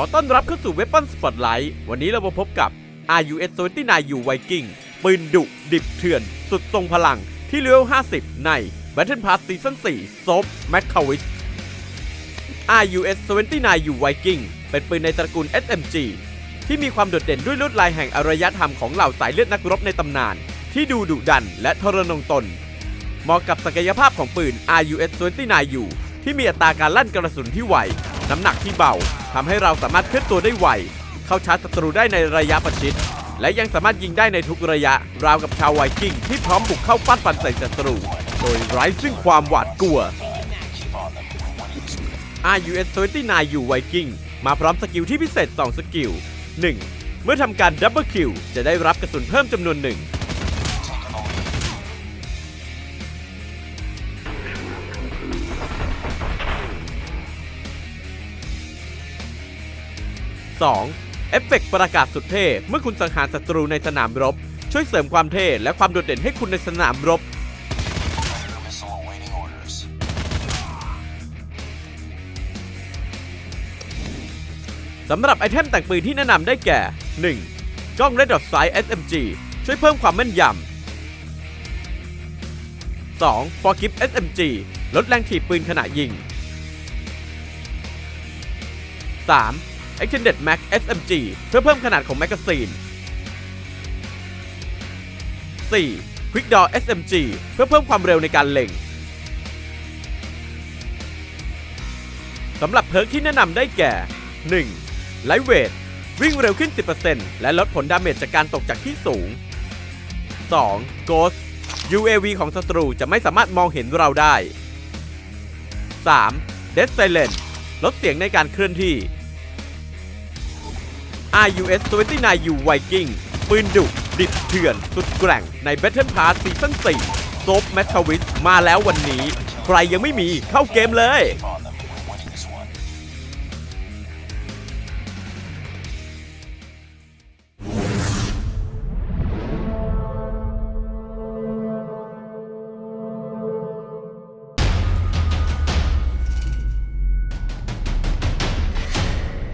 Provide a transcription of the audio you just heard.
อต้อนรับเข้าสู่ Weapon Spotlight วันนี้เรามาพบกับ RUS 79 U Viking ปืนดุดิบเถื่อน สุดทรงพลังที่เลเวล50 ใน Battle Pass Season 4 Soap m c c a w i s RUS 79 U Viking เป็นปืนในตระกูล SMG ที่มีความโดดเด่นด้วยลวดลายแห่งอารยธรรมของเหล่าสายเลือดนักรบในตำนาน ที่ดูดุดันและทรนงตน เหมาะกับศักยภาพของปืน RUS 29U ที่มีอัตราการลั่นกระสุนที่ไว น้ำหนักที่เบา ทำให้เราสามารถเคลื่อนตัวได้ไว เข้าชาร์จศัตรูได้ในระยะประชิด และยังสามารถยิงได้ในทุกระยะ ราวกับชาวไวกิ้งที่พร้อมบุกเข้าฟาดฟันใส่ศัตรู โดยไร้ซึ่งความหวาดกลัว RUS 29U Viking มาพร้อมสกิลที่พิเศษ 2 สกิล 1. เมื่อทำการดับเบิลคิวจะได้รับกระสุนเพิ่มจำนวนหนึ่ง 2. เอฟเฟกต์ประกาศสุดเท่ เมื่อคุณสังหารศัตรูในสนามรบ ช่วยเสริมความเท่และความโดดเด่นให้คุณในสนามรบ สำหรับไอเทมแต่งปืนที่แนะนำได้แก่ 1. กล้อง Red Dot Sight SMG ช่วยเพิ่มความแม่นยำ 2. Forgive SMG ลดแรงถีบปืนขณะยิง 3. Extended Mag SMG เพื่อเพิ่มขนาดของแมกกาซีน 4. Quick Draw SMG เพื่อเพิ่มความเร็วในการเล็งสำหรับเพิร์กที่แนะนำได้แก่ 1. Lightweight วิ่งเร็วขึ้น 10%และลดผลดาเมจจากการตกจากที่สูง 2. Ghost UAV ของศัตรูจะไม่สามารถมองเห็นเราได้ 3. Dead Silent ลดเสียงในการเคลื่อนที่ RUS 29U Viking ปืนดุดิบเถื่อน สุดแกร่งใน Battle Pass ซีซั่น4โซบแมทชวิสมาแล้ววันนี้ ใครยังไม่มีเข้าเกมเลย